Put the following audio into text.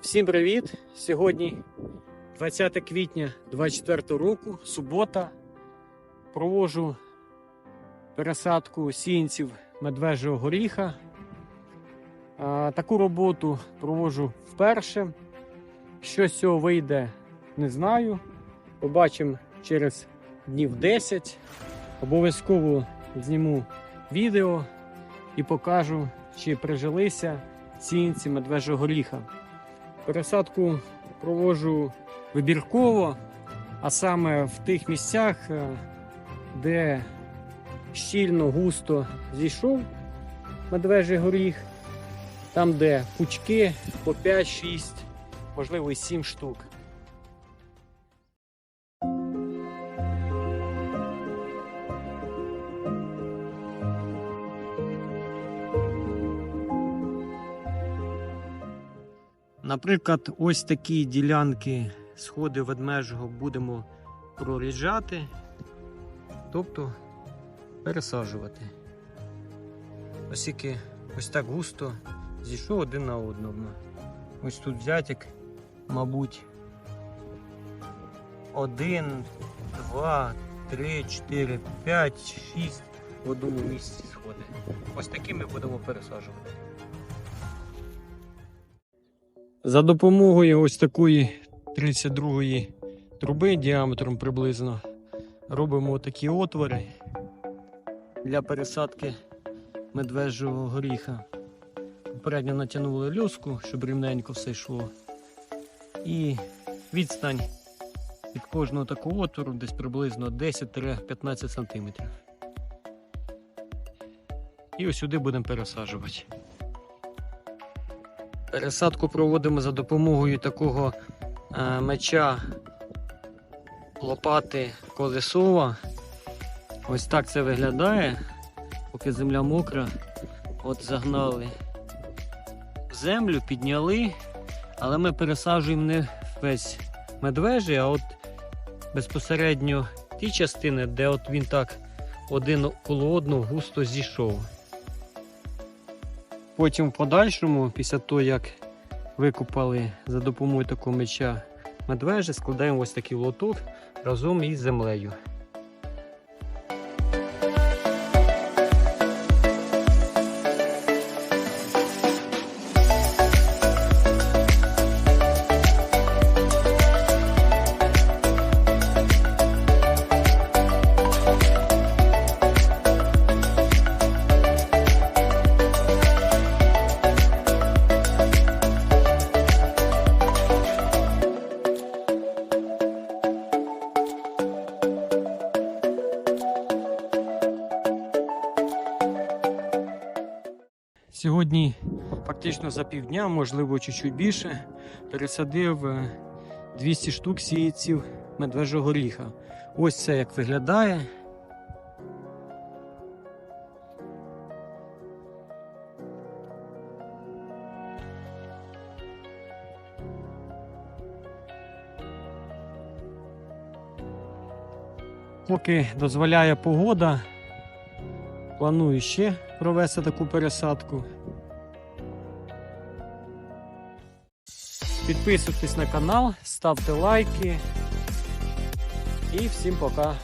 Всім привіт! Сьогодні 20 квітня 24 року, субота. Провожу пересадку сіянців медвежого горіха. Таку роботу провожу вперше. Що з цього вийде, не знаю. Побачимо через днів 10. Обов'язково зніму відео і покажу, чи прижилися сіянці медвежого горіха. Пересадку проводжу вибірково, а саме в тих місцях, е, де щільно густо зійшов медвежий горіх, там, де пучки по 5-6, можливо і 7 штук. Наприклад, ось такі ділянки сходи ведмежого будемо проріджати, тобто пересаджувати. Оскільки ось так густо зійшов один на одному. Ось тут взятик, мабуть, один, два, три, чотири, п'ять, шість в одному місці сходи. Ось такі ми будемо пересаджувати. За допомогою ось такої 32-ї труби діаметром приблизно робимо такі отвори для пересадки медвежого горіха. Попередньо натягнули льоску, щоб рівненько все йшло. І відстань від кожного такого отвору десь приблизно 10-15 см. І ось сюди будемо пересаджувати. Пересадку проводимо за допомогою такого е, меча лопати колесова. Ось так це виглядає, поки земля мокра. От загнали землю, підняли, але ми пересаджуємо не весь медвежий, а от безпосередньо ті частини, де от він так один коло одного густо зійшов. Потім в подальшому, після того, як викопали за допомогою такого меча медвежі, складаємо ось такий лоток разом із землею. Сьогодні фактично за півдня, можливо, чуть-чуть більше, пересадив е, 200 штук сієців медвежого горіха. Ось це як виглядає. Поки дозволяє погода, планую ще провести таку пересадку. Підписуйтесь на канал, ставте лайки. І всім пока.